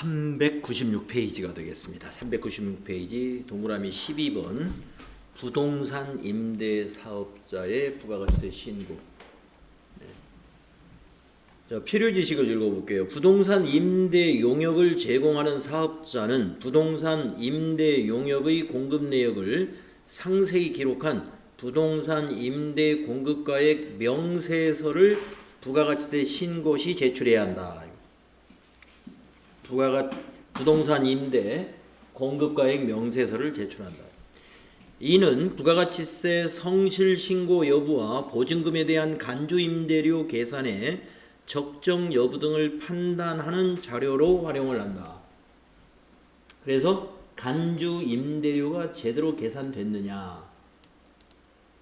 396페이지가 되겠습니다. 396페이지 동그라미 12번 부동산 임대 사업자의 부가가치세 신고. 네. 자, 필요 지식을 읽어볼게요. 부동산 임대 용역을 제공하는 사업자는 부동산 임대 용역의 공급 내역을 상세히 기록한 부동산 임대 공급가액 명세서를 부가가치세 신고 시 제출해야 한다. 부가가 부동산 임대 공급가액 명세서를 제출한다. 이는 부가가치세 성실 신고 여부와 보증금에 대한 간주 임대료 계산의 적정 여부 등을 판단하는 자료로 활용을 한다. 그래서 간주 임대료가 제대로 계산됐느냐,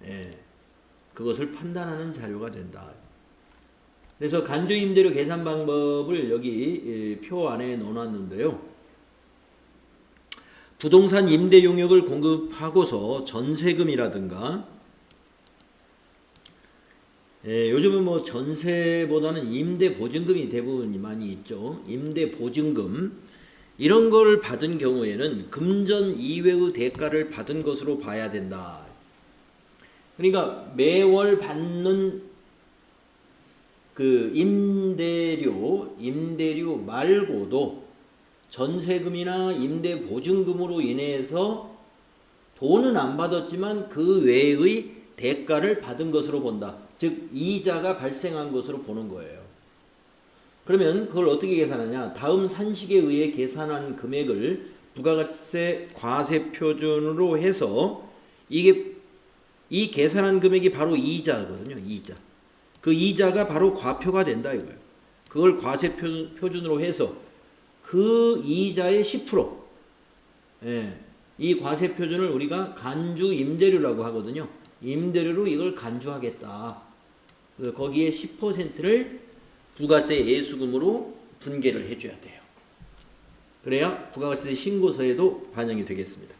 예, 그것을 판단하는 자료가 된다. 그래서 간주 임대료 계산 방법을 여기 예, 표 안에 넣어놨는데요. 부동산 임대 용역을 공급하고서 전세금이라든가 예, 요즘은 뭐 전세보다는 임대 보증금이 대부분 많이 있죠. 임대 보증금 이런 걸 받은 경우에는 금전 이외의 대가를 받은 것으로 봐야 된다. 그러니까 매월 받는 그 임대료, 임대료 말고도 전세금이나 임대 보증금으로 인해서 돈은 안 받았지만 그 외의 대가를 받은 것으로 본다. 즉 이자가 발생한 것으로 보는 거예요. 그러면 그걸 어떻게 계산하냐? 다음 산식에 의해 계산한 금액을 부가가치세 과세 표준으로 해서 이게 이 계산한 금액이 바로 이자거든요. 이자. 그 이자가 바로 과표가 된다 이거예요. 그걸 과세 표준으로 해서 그 이자의 10%. 예. 이 과세 표준을 우리가 간주 임대료라고 하거든요. 임대료로 이걸 간주하겠다. 거기에 10%를 부가세 예수금으로 분계를 해줘야 돼요. 그래야 부가가세 신고서에도 반영이 되겠습니다.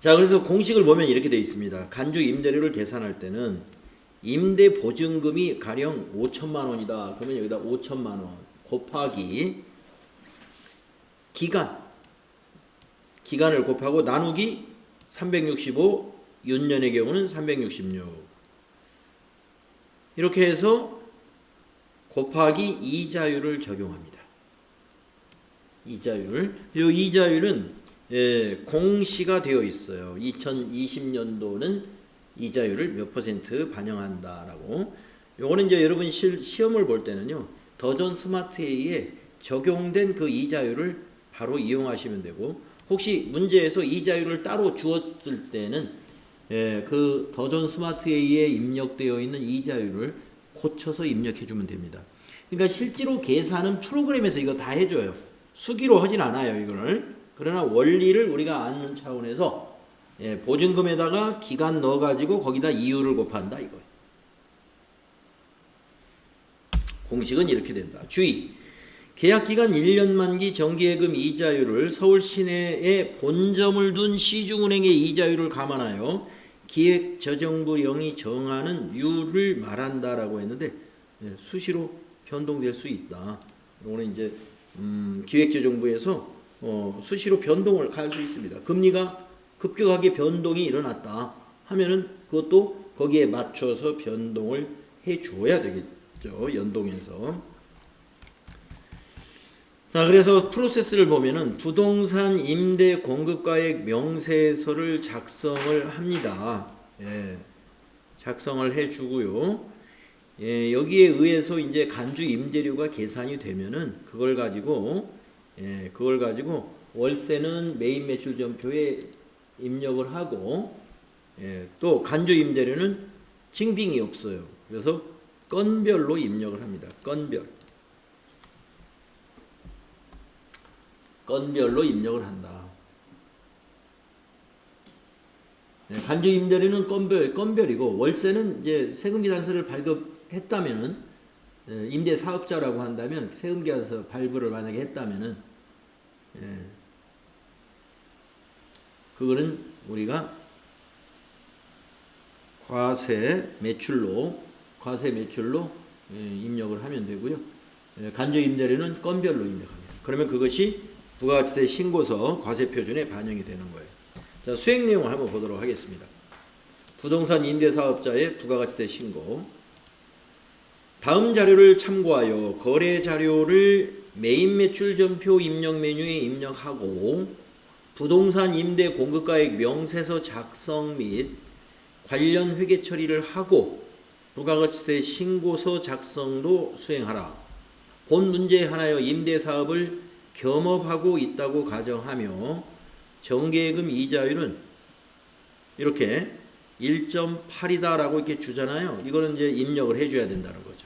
자, 그래서 공식을 보면 이렇게 되어 있습니다. 간주 임대료를 계산할 때는 임대 보증금이 가령 5천만 원이다. 그러면 여기다 5천만 원 곱하기 기간 기간을 곱하고 나누기 365 윤년의 경우는 366 이렇게 해서 곱하기 이자율을 적용합니다. 이자율. 이 이자율은 예, 공시가 되어 있어요. 2020년도는 이자율을 몇 퍼센트 반영한다라고. 요거는 이제 여러분 시, 시험을 볼 때는요. 더존 스마트에이에 적용된 그 이자율을 바로 이용하시면 되고 혹시 문제에서 이자율을 따로 주었을 때는 예, 그 더존 스마트에이에 입력되어 있는 이자율을 고쳐서 입력해 주면 됩니다. 그러니까 실제로 계산은 프로그램에서 이거 다 해줘요. 수기로 하진 않아요, 이거를. 그러나 원리를 우리가 아는 차원에서 예, 보증금에다가 기간 넣어가지고 거기다 이율을 곱한다 이거. 공식은 이렇게 된다. 주의. 계약 기간 1년 만기 정기예금 이자율을 서울 시내에 본점을 둔 시중은행의 이자율을 감안하여 기획재정부령이 정하는 율을 말한다라고 했는데 예, 수시로 변동될 수 있다. 이거는 이제 음, 기획재정부에서 어, 수시로 변동을 할 수 있습니다. 금리가 급격하게 변동이 일어났다 하면은 그것도 거기에 맞춰서 변동을 해 주어야 되겠죠. 연동해서. 자, 그래서 프로세스를 보면은 부동산 임대 공급가액 명세서를 작성을 합니다. 예. 작성을 해 주고요. 예, 여기에 의해서 이제 간주 임대료가 계산이 되면은 그걸 가지고 예, 그걸 가지고 월세는 메인 매출 전표에 입력을 하고 예, 또 간주 임대료는 징빙이 없어요. 그래서 건별로 입력을 합니다. 건별. 건별로 입력을 한다. 예, 간주 임대료는 건별, 건별이고 월세는 이제 세금기 단서를 발급했다면은 예, 임대 사업자라고 한다면 세금기관서 발부를 만약에 했다면은 예, 그거는 우리가 과세 매출로 과세 매출로 예, 입력을 하면 되고요. 예, 간접 임대료는 건별로 입력합니다. 그러면 그것이 부가가치세 신고서 과세 표준에 반영이 되는 거예요. 자, 수행 내용을 한번 보도록 하겠습니다. 부동산 임대 사업자의 부가가치세 신고. 다음 자료를 참고하여 거래 자료를 메인 매출 전표 입력 메뉴에 입력하고 부동산 임대 공급가액 명세서 작성 및 관련 회계 처리를 하고 부가가치세 신고서 작성도 수행하라. 본 문제에 한하여 임대 사업을 겸업하고 있다고 가정하며 정계금 이자율은 이렇게 1.8이다라고 이렇게 주잖아요. 이거는 이제 입력을 해줘야 된다는 거죠.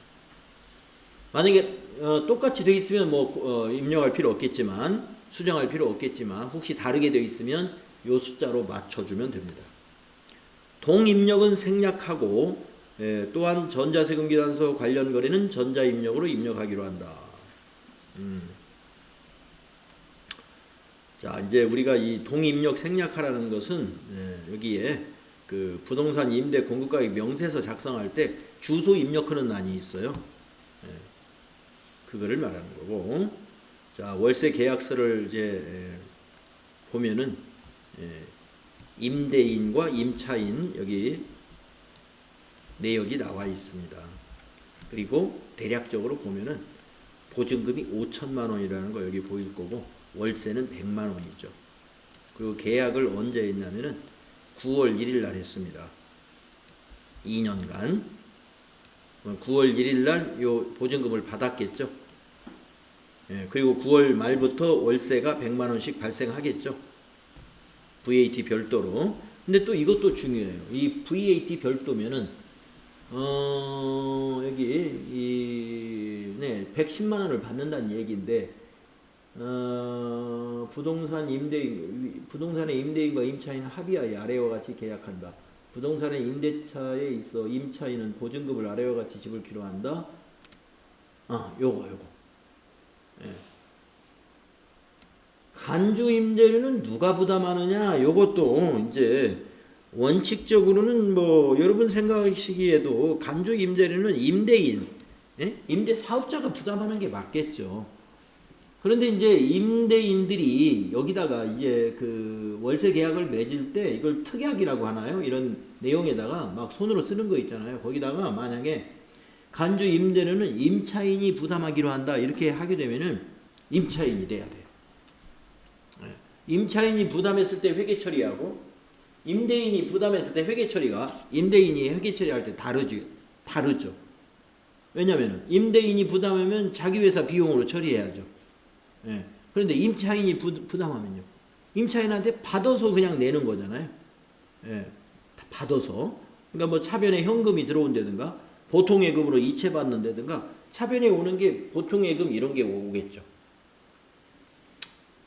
만약에 어, 똑같이 되어 있으면 뭐 어, 입력할 필요 없겠지만 수정할 필요 없겠지만 혹시 다르게 되어 있으면 요 숫자로 맞춰주면 됩니다. 동입력은 생략하고 예, 또한 전자세금 기단서 관련 거래는 전자입력으로 입력하기로 한다. 음. 자 이제 우리가 이 동입력 생략하라는 것은 예, 여기에 그 부동산 임대 공급가액 명세서 작성할 때 주소 입력하는 난이 있어요. 예, 그거를 말하는 거고 자 월세 계약서를 이제 예, 보면은 예, 임대인과 임차인 여기 내역이 나와 있습니다. 그리고 대략적으로 보면은 보증금이 5천만 원이라는 거 여기 보일 거고 월세는 100만 원이죠. 그리고 계약을 언제 했냐면은 9월 1일 날 했습니다. 2년간 9월 1일 날 요 보증금을 받았겠죠. 예, 그리고 9월 말부터 월세가 100만 원씩 발생하겠죠. VAT 별도로. 근데 또 이것도 중요해요. 이 VAT 별도면은 어, 여기 이 네, 110만 원을 받는다는 얘기인데 어, 부동산 임대인 부동산의 임대인과 임차인은 합의하에 아래와 같이 계약한다. 부동산의 임대차에 있어 임차인은 보증금을 아래와 같이 집을 기로한다. 아, 요거 요거. 예. 간주 임대료는 누가 부담하느냐? 요것도 이제 원칙적으로는 뭐 여러분 생각하시기에도 간주 임대료는 임대인, 예? 임대 사업자가 부담하는 게 맞겠죠. 그런데 이제 임대인들이 여기다가 이제 그 월세 계약을 맺을 때 이걸 특약이라고 하나요? 이런 내용에다가 막 손으로 쓰는 거 있잖아요. 거기다가 만약에 간주 임대료는 임차인이 부담하기로 한다 이렇게 하게 되면은 임차인이 돼야 돼요. 예. 임차인이 부담했을 때 회계 처리하고 임대인이 부담했을 때 회계 처리가 임대인이 회계 처리할 때 다르지 다르죠. 왜냐하면 임대인이 부담하면 자기 회사 비용으로 처리해야죠. 예. 그런데 임차인이 부, 부담하면요. 임차인한테 받아서 그냥 내는 거잖아요. 예. 받아서. 그러니까 뭐 차변에 현금이 들어온다든가 보통 예금으로 이체 받는다든가 차변에 오는 게 보통 예금 이런 게 오겠죠.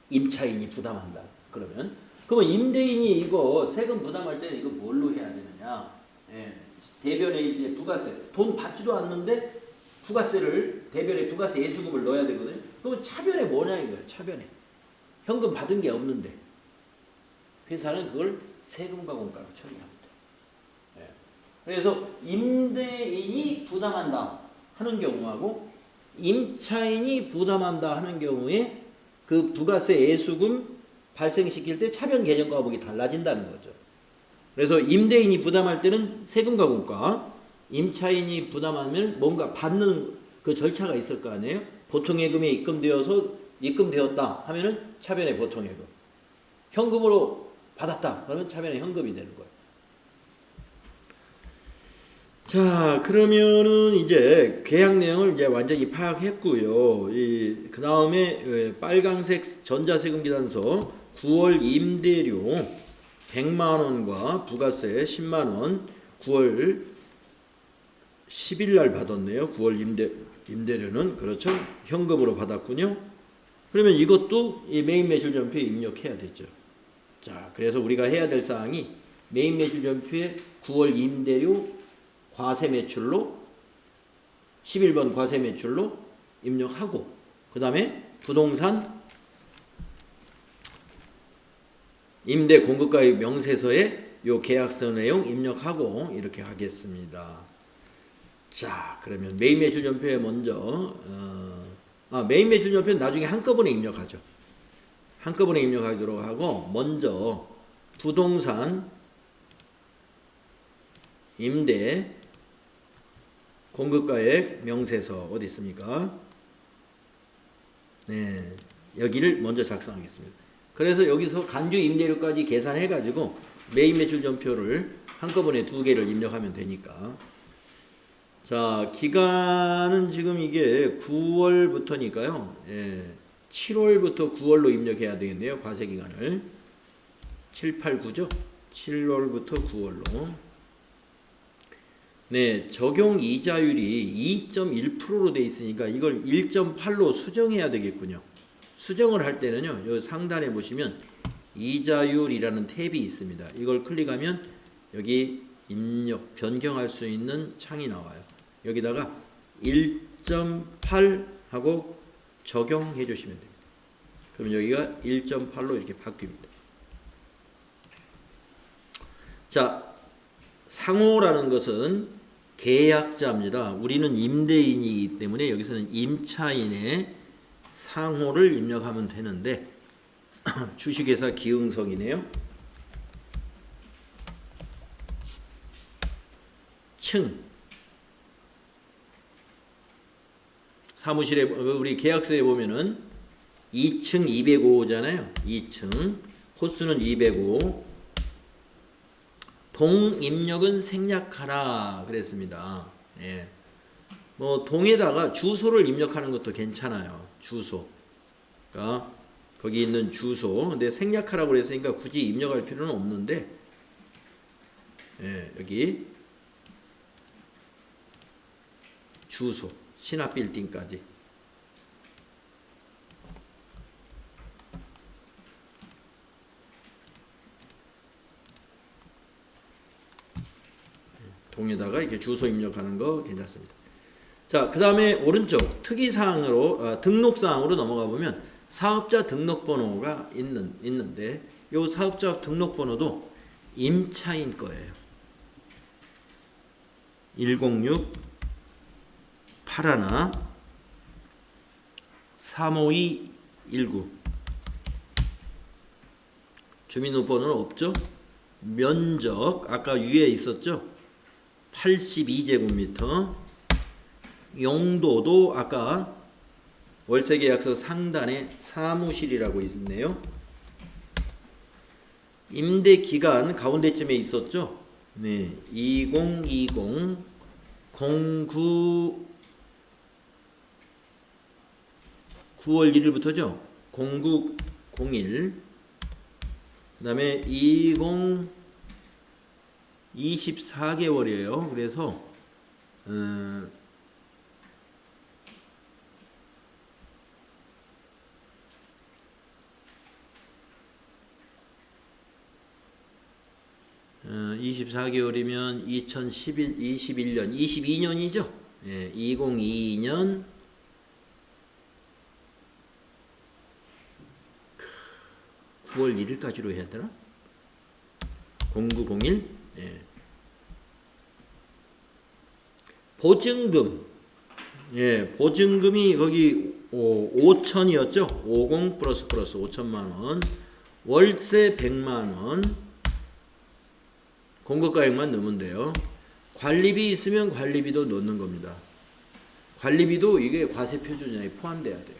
임차인이 부담한다. 그러면 그러면 임대인이 이거 세금 부담할 때는 이거 뭘로 해야 되느냐? 예. 대변에 이제 부가세 돈 받지도 않는데 부가세를 대변에 부가세 예수금을 넣어야 되거든요. 그러면 차변에 뭐냐 이거야. 차변에 현금 받은 게 없는데 회사는 그걸 세금과 공가로 처리합니다. 예. 그래서 임대인이 부담한다 하는 경우하고 임차인이 부담한다 하는 경우에 그 부가세 예수금 발생시킬 때 차변 개정 과목이 달라진다는 거죠. 그래서 임대인이 부담할 때는 세금과 공가, 임차인이 부담하면 뭔가 받는 그 절차가 있을 거 아니에요? 보통 예금에 입금되어서 입금되었다 하면은 차변의 보통 예금. 현금으로 받았다 그러면 차변의 현금이 되는 거예요. 자, 그러면은 이제 계약 내용을 이제 완전히 파악했고요. 이 그다음에 빨강색 전자세금 기단서 9월 임대료 100만 원과 부가세 10만 원 9월 10일 날 받았네요. 9월 임대 임대료는 그렇죠. 현금으로 받았군요. 그러면 이것도 이 메인 매출 전표에 입력해야 되죠. 자, 그래서 우리가 해야 될 사항이 메인 매출 전표에 9월 임대료 과세 매출로 11번 과세 매출로 입력하고 그 다음에 부동산 임대 공급가의 명세서에 요 계약서 내용 입력하고 이렇게 하겠습니다. 자, 그러면 메인 매출 전표에 먼저 어, 아, 메인 매출 전표는 나중에 한꺼번에 입력하죠. 한꺼번에 입력하도록 하고 먼저 부동산 임대 공급가액 명세서 어디 있습니까? 네, 여기를 먼저 작성하겠습니다. 그래서 여기서 간주 임대료까지 계산해 가지고 메인 매출 전표를 한꺼번에 두 개를 입력하면 되니까. 자, 기간은 지금 이게 9월부터니까요. 예, 7월부터 9월로 입력해야 되겠네요. 과세 기간을. 7, 8, 9죠? 7월부터 9월로. 네, 적용 이자율이 2.1%로 돼 있으니까 이걸 1.8로 수정해야 되겠군요. 수정을 할 때는요. 여기 상단에 보시면 이자율이라는 탭이 있습니다. 이걸 클릭하면 여기 입력 변경할 수 있는 창이 나와요. 여기다가 1.8 하고 적용해 주시면 됩니다. 그럼 여기가 1.8로 이렇게 바뀝니다. 자, 상호라는 것은 계약자입니다. 우리는 임대인이기 때문에 여기서는 임차인의 상호를 입력하면 되는데 주식회사 기흥성이네요. 층 사무실에 어, 우리 계약서에 보면은 2층 205잖아요. 2층 호수는 205 동입력은 생략하라 그랬습니다. 예. 뭐 동에다가 주소를 입력하는 것도 괜찮아요. 주소. 그러니까 거기 있는 주소. 근데 생략하라고 그랬으니까 굳이 입력할 필요는 없는데 예, 여기 주소 신합 빌딩까지 동에다가 이렇게 주소 입력하는 거 괜찮습니다. 자, 그 다음에 오른쪽 특이사항으로 어, 등록사항으로 넘어가 보면 사업자 등록번호가 있는 있는데 요 사업자 등록번호도 임차인 거예요. 106 81 352 19 주민등록번호는 없죠? 면적 아까 위에 있었죠? 82제곱미터 용도도 아까 월세계약서 상단에 사무실이라고 있네요. 임대 기간 가운데쯤에 있었죠. 네, 2020 09 9월 1일부터죠. 0901 그다음에 20 24개월이에요. 그래서 어, 어, 24개월이면 2011, 21년, 22년이죠. 예, 2022년 9월 1일까지로 해야 되나? 0901 예. 보증금 예, 보증금이 거기 5천이었죠. 50 플러스 플러스 5천만 원. 월세 100만 원. 공급가액만 넣으면 돼요. 관리비 있으면 관리비도 넣는 겁니다. 관리비도 이게 과세 표준량에 포함돼야 돼요.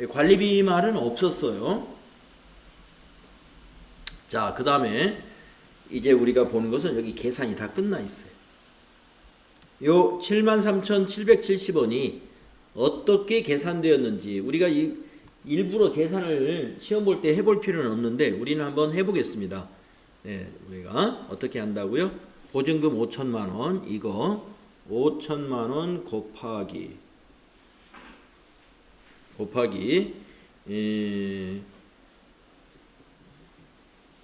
예, 관리비 말은 없었어요. 자, 그 다음에 이제 우리가 보는 것은 여기 계산이 다 끝나 있어요. 요 73,770원이 어떻게 계산되었는지 우리가 이, 일부러 계산을 시험 볼 때 해볼 필요는 없는데 우리는 한번 해보겠습니다. 네, 우리가 어떻게 한다고요? 보증금 5천만 원 이거 5천만 원 곱하기 곱하기 에,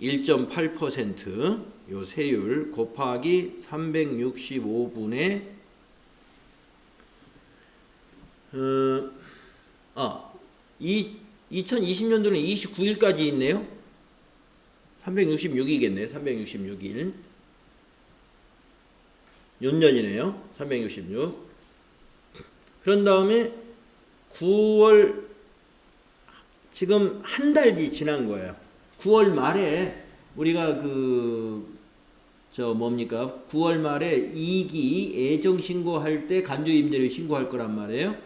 1.8%요 세율 곱하기 365분의 어, 아, 이 2020년도는 29일까지 있네요. 366이겠네요. 366일. 윤년이네요. 366. 그런 다음에 9월 지금 한 달이 지난 거예요. 9월 말에 우리가 그 저 뭡니까? 9월 말에 2기 애정 신고할 때 간주 임대료 신고할 거란 말이에요.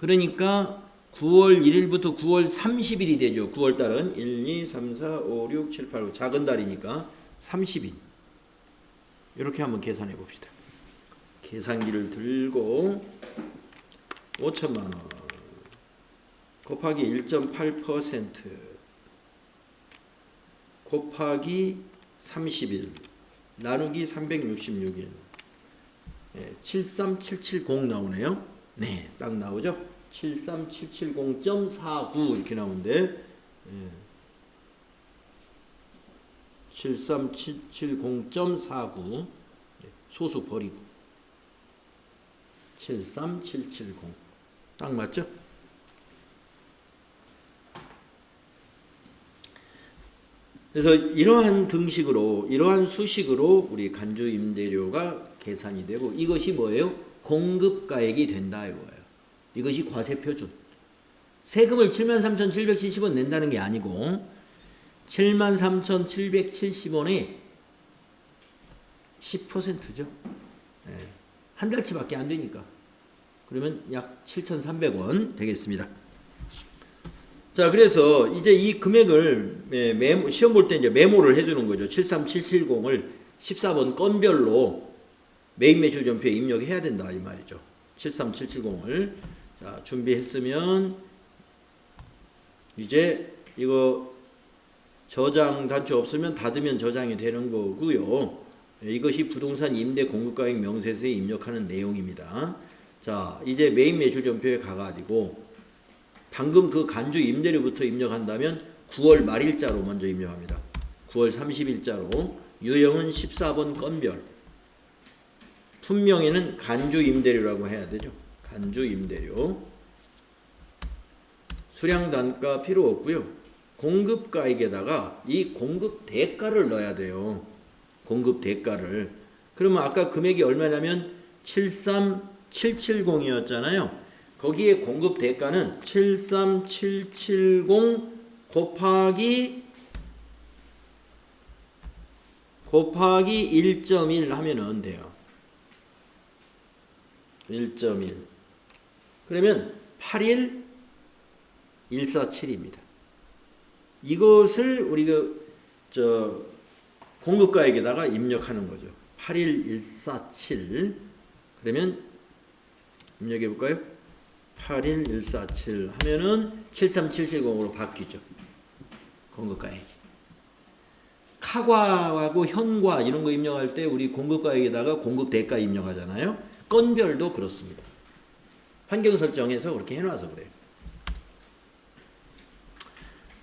그러니까 9월 1일부터 9월 30일이 되죠. 9월 달은 1, 2, 3, 4, 5, 6, 7, 8, 9 작은 달이니까 30일. 이렇게 한번 계산해 봅시다. 계산기를 들고 5천만 원 곱하기 1.8% 곱하기 30일 나누기 366일 예, 73770 나오네요. 네, 딱 나오죠. 73770.49 이렇게 나오는데 예. 73770.49 예, 소수 버리고 73770 딱 맞죠? 그래서 이러한 등식으로 이러한 수식으로 우리 간주 임대료가 계산이 되고 이것이 뭐예요? 공급가액이 된다 이거예요. 이것이 과세 표준. 세금을 73,770원 낸다는 게 아니고 73,770원의 10%죠. 한 달치밖에 안 되니까. 그러면 약 7,300원 되겠습니다. 자, 그래서 이제 이 금액을 예, 메모, 시험 볼 때 이제 메모를 해주는 거죠. 73770을 14번 건별로 매입 매출 전표에 입력해야 된다 이 말이죠. 73770을 자 준비했으면 이제 이거 저장 단추 없으면 닫으면 저장이 되는 거고요. 예, 이것이 부동산 임대 공급가액 명세서에 입력하는 내용입니다. 자 이제 매입 매출 전표에 가가지고 방금 그 간주 임대료부터 입력한다면 9월 말일자로 먼저 입력합니다. 9월 30일자로 유형은 14번 건별 분명히는 간주 임대료라고 해야 되죠. 간주 임대료 수량 단가 필요 없고요. 공급가액에다가 이 공급 대가를 넣어야 돼요. 공급 대가를. 그러면 아까 금액이 얼마냐면 73770이었잖아요. 거기에 공급 대가는 73770 곱하기 곱하기 1.1 하면은 돼요. 1.1 그러면 8일 147입니다. 이것을 우리 가 저 공급가액에다가 입력하는 거죠. 8일 147 그러면 입력해 볼까요? 8일 147 하면은 73770으로 바뀌죠. 공급가액이. 카과하고 현과 이런 거 입력할 때 우리 공급가액에다가 공급 대가 입력하잖아요. 건별도 그렇습니다. 환경 설정에서 그렇게 해놔서 그래요.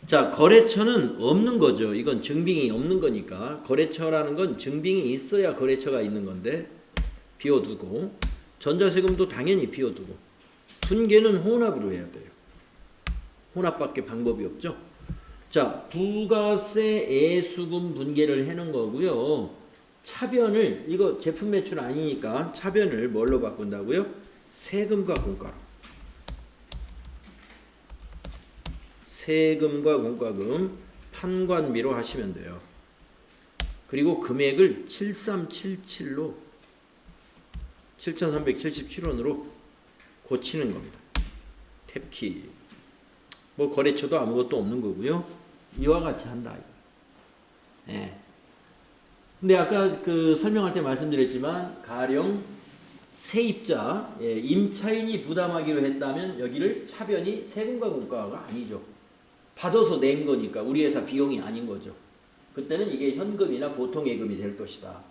자, 거래처는 없는 거죠. 이건 증빙이 없는 거니까. 거래처라는 건 증빙이 있어야 거래처가 있는 건데, 비워두고, 전자세금도 당연히 비워두고, 분계는 혼합으로 해야 돼요. 혼합밖에 방법이 없죠. 자, 부가세 애수금 분계를 해놓은 거고요. 차변을 이거 제품 매출 아니니까 차변을 뭘로 바꾼다고요? 세금과 공과로. 세금과 공과금 판관비로 하시면 돼요. 그리고 금액을 7377로 7,377원으로 고치는 겁니다. 탭키. 뭐 거래처도 아무것도 없는 거고요. 이와 같이 한다. 예. 근데 아까 그 설명할 때 말씀드렸지만 가령 세입자 예, 임차인이 부담하기로 했다면 여기를 차변이 세금과 공과가 아니죠. 받아서 낸 거니까 우리 회사 비용이 아닌 거죠. 그때는 이게 현금이나 보통 예금이 될 것이다.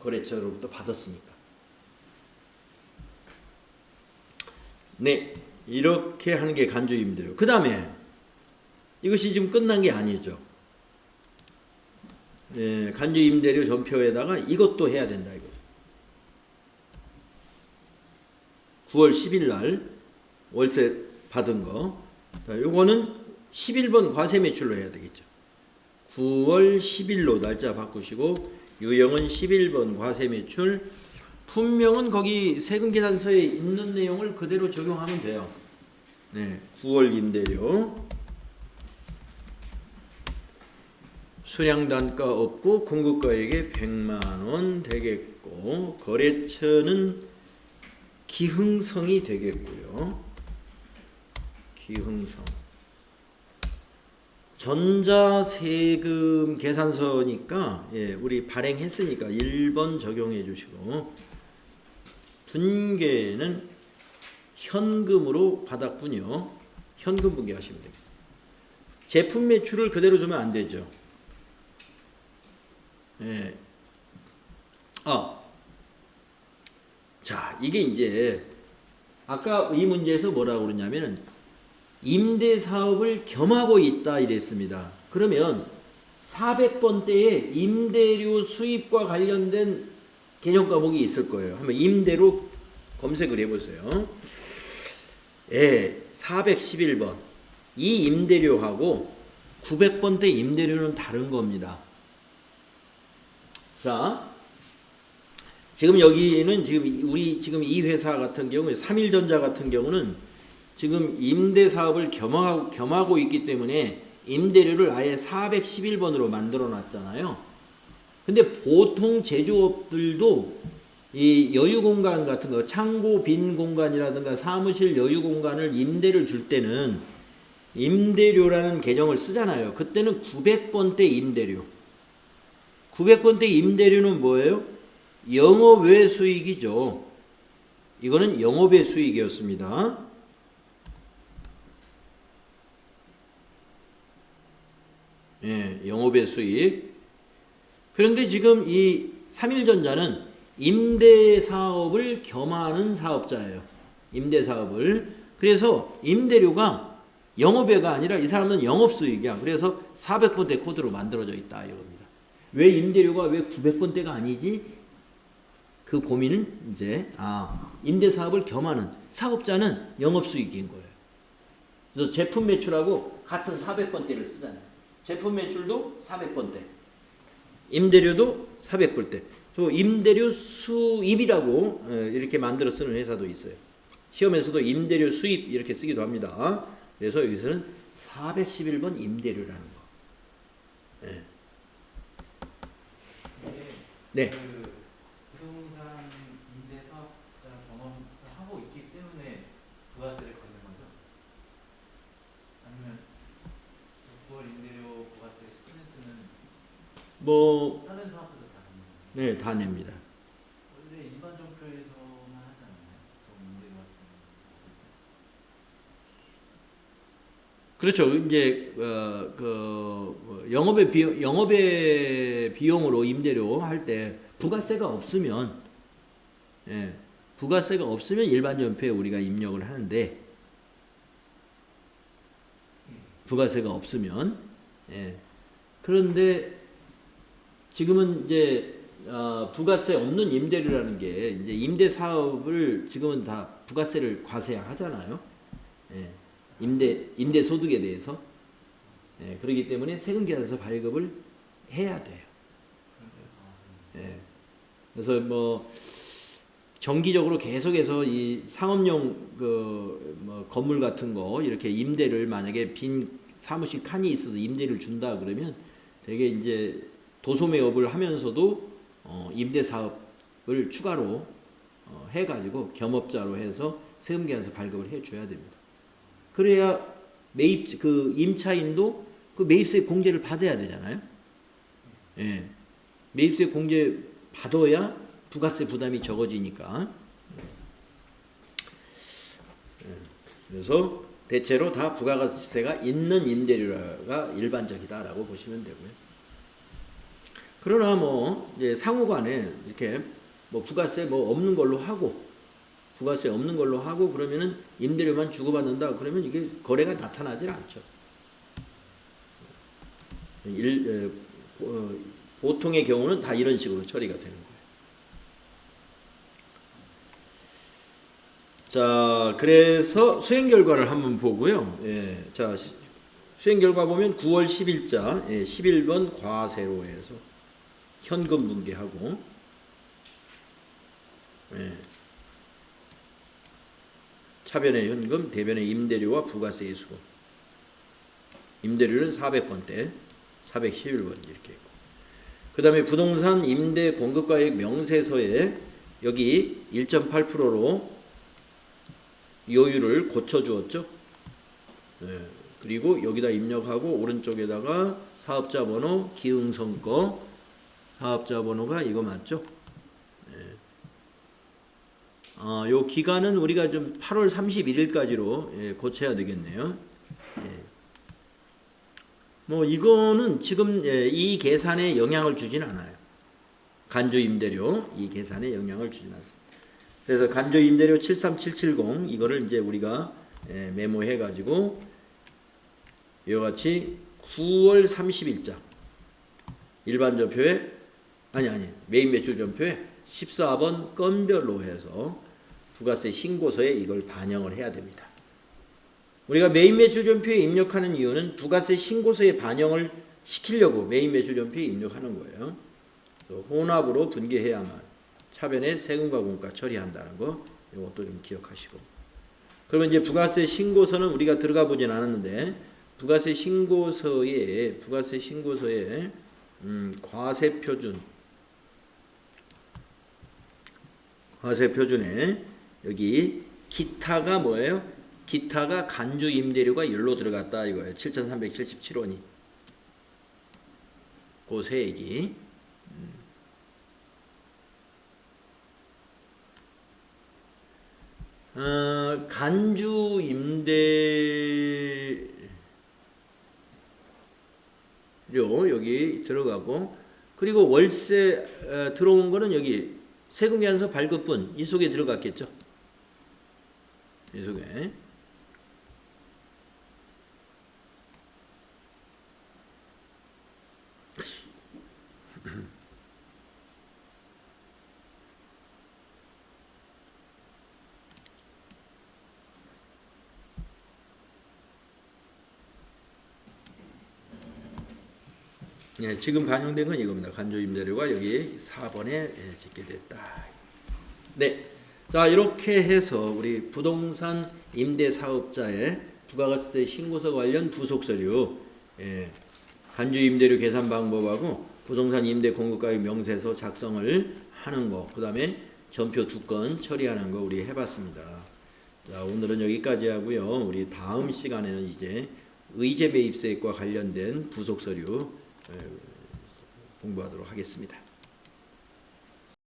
거래처로부터 받았으니까. 네, 이렇게 하는 게 간주임대료. 그 다음에 이것이 지금 끝난 게 아니죠. 예, 간주임대료 전표에다가 이것도 해야 된다 이거죠. 9월 10일 날 월세 받은 거. 자, 요거는 11번 과세 매출로 해야 되겠죠. 9월 10일로 날짜 바꾸시고 유형은 11번 과세 매출 분명은 거기 세금 계산서에 있는 내용을 그대로 적용하면 돼요. 네, 9월 임대료. 수량 단가 없고 공급가액에 100만 원 되겠고 거래처는 기흥성이 되겠고요. 기흥성. 전자세금 계산서니까 예, 우리 발행했으니까 1번 적용해 주시고 분계는 현금으로 받았군요. 현금 분계하시면 됩니다. 제품 매출을 그대로 주면 안 되죠. 예. 아. 자, 이게 이제 아까 이 문제에서 뭐라고 그러냐면은 임대 사업을 겸하고 있다 이랬습니다. 그러면 400번 대에 임대료 수입과 관련된 개정 과목이 있을 거예요. 한번 임대로 검색을 해보세요. 예, 411번. 이 임대료하고 900번대 임대료는 다른 겁니다. 자, 지금 여기는 지금 우리 지금 이 회사 같은 경우에 삼일전자 같은 경우는 지금 임대 사업을 겸하고, 겸하고 있기 때문에 임대료를 아예 411번으로 만들어 놨잖아요. 근데 보통 제조업들도 이 여유 공간 같은 거 창고 빈 공간이라든가 사무실 여유 공간을 임대를 줄 때는 임대료라는 개정을 쓰잖아요. 그때는 900번대 임대료. 900번대 임대료는 뭐예요? 영업 외 수익이죠. 이거는 영업 외 수익이었습니다. 예, 영업 외 수익. 그런데 지금 이 삼일전자는 임대 사업을 겸하는 사업자예요. 임대 사업을. 그래서 임대료가 영업외가 아니라 이 사람은 영업 수익이야. 그래서 400번대 코드로 만들어져 있다 이겁니다. 왜 임대료가 왜 900번대가 아니지? 그 고민은 이제 아 임대 사업을 겸하는 사업자는 영업 수익인 거예요. 그래서 제품 매출하고 같은 400번대를 쓰잖아요. 제품 매출도 400번대, 임대료도 400번대. 또 임대료 수입이라고 어, 이렇게 만들어 쓰는 회사도 있어요. 시험에서도 임대료 수입 이렇게 쓰기도 합니다. 그래서 여기서는 411번 임대료라는 거. 예. 이게 네. 그 부동산 임대 사업자 경험을 하고 있기 때문에 부가세를 걷는 거죠? 아니면 9월 임대료 부가세 10%는 뭐 다른 사업자도 다 거예요? 네, 다 냅니다. 원래 일반 정표에서만 하지 않나요? 같은 그렇죠. 이제 어, 그 영업의 비 영업의 비용으로 임대료 할 때 부가세가 없으면 예, 부가세가 없으면 일반 전표에 우리가 입력을 하는데 부가세가 없으면 예. 그런데 지금은 이제 어, 부가세 없는 임대료라는 게 이제 임대 사업을 지금은 다 부가세를 과세하잖아요. 예. 임대 임대 소득에 대해서 예, 그렇기 때문에 세금 계산서 발급을 해야 돼요. 예. 그래서 뭐 정기적으로 계속해서 이 상업용 그 뭐 건물 같은 거 이렇게 임대를 만약에 빈 사무실 칸이 있어서 임대를 준다 그러면 되게 이제 도소매업을 하면서도 어 임대 사업을 추가로 어 해가지고 겸업자로 해서 세금 계산서 발급을 해줘야 됩니다. 그래야 매입 그 임차인도 그 매입세 공제를 받아야 되잖아요. 예. 매입세 공제 받아야 부가세 부담이 적어지니까. 예. 그래서 대체로 다 부가세가 있는 임대료가 일반적이다라고 보시면 되고요. 그러나 뭐 이제 상호간에 이렇게 뭐 부가세 뭐 없는 걸로 하고 부가세 없는 걸로 하고 그러면은 임대료만 주고받는다 그러면 이게 거래가 나타나질 않죠. 일, 에, 어, 보통의 경우는 다 이런 식으로 처리가 되는 거예요. 자, 그래서 수행 결과를 한번 보고요. 예, 자, 시- 수행 결과 보면 9월 10일자 예, 11번 과세로 해서 현금 분계하고 예. 차변의 현금, 대변의 임대료와 부가세의 수금. 임대료는 400번대, 411번 이렇게 있고. 그 다음에 부동산 임대 공급가액 명세서에 여기 1.8%로 요율을 고쳐주었죠. 예. 그리고 여기다 입력하고 오른쪽에다가 사업자 번호, 기흥성 거, 사업자 번호가 이거 맞죠? 예. 아, 요 기간은 우리가 좀 8월 31일까지로 예, 고쳐야 되겠네요. 예. 뭐 이거는 지금 예, 이 계산에 영향을 주진 않아요. 간주 임대료 이 계산에 영향을 주진 않습니다. 그래서 간주 임대료 73770 이거를 이제 우리가 예, 메모해 가지고 이와 같이 9월 30일자 일반 전표에 아니 아니 메인 매출 전표에 14번 건별로 해서 부가세 신고서에 이걸 반영을 해야 됩니다. 우리가 메인 매출 전표에 입력하는 이유는 부가세 신고서에 반영을 시키려고 메인 매출 전표에 입력하는 거예요. 또 혼합으로 분개해야만 차변에 세금과 공가 처리한다는 거 이것도 좀 기억하시고. 그러면 이제 부가세 신고서는 우리가 들어가 보진 않았는데 부가세 신고서에 부가세 신고서에 음, 과세 표준 과세 표준에 여기 기타가 뭐예요? 기타가 간주 임대료가 일로 들어갔다 이거예요. 7,377원이. 그 세액이. 음. 어, 간주 임대료 여기 들어가고 그리고 월세 어, 들어온 거는 여기 세금계산서 발급분 이 속에 들어갔겠죠. 이 속에. 예, 지금 반영된 건 이겁니다. 간주 임대료가 여기 4번에 예, 짓게 됐다. 네. 자, 이렇게 해서 우리 부동산 임대 사업자의 부가가세 신고서 관련 부속 서류 예, 간주 임대료 계산 방법하고 부동산 임대 공급가액 명세서 작성을 하는 거, 그 다음에 전표 두 건 처리하는 거 우리 해봤습니다. 자, 오늘은 여기까지 하고요. 우리 다음 시간에는 이제 의제 매입세액과 관련된 부속 서류 에, 공부하도록 하겠습니다.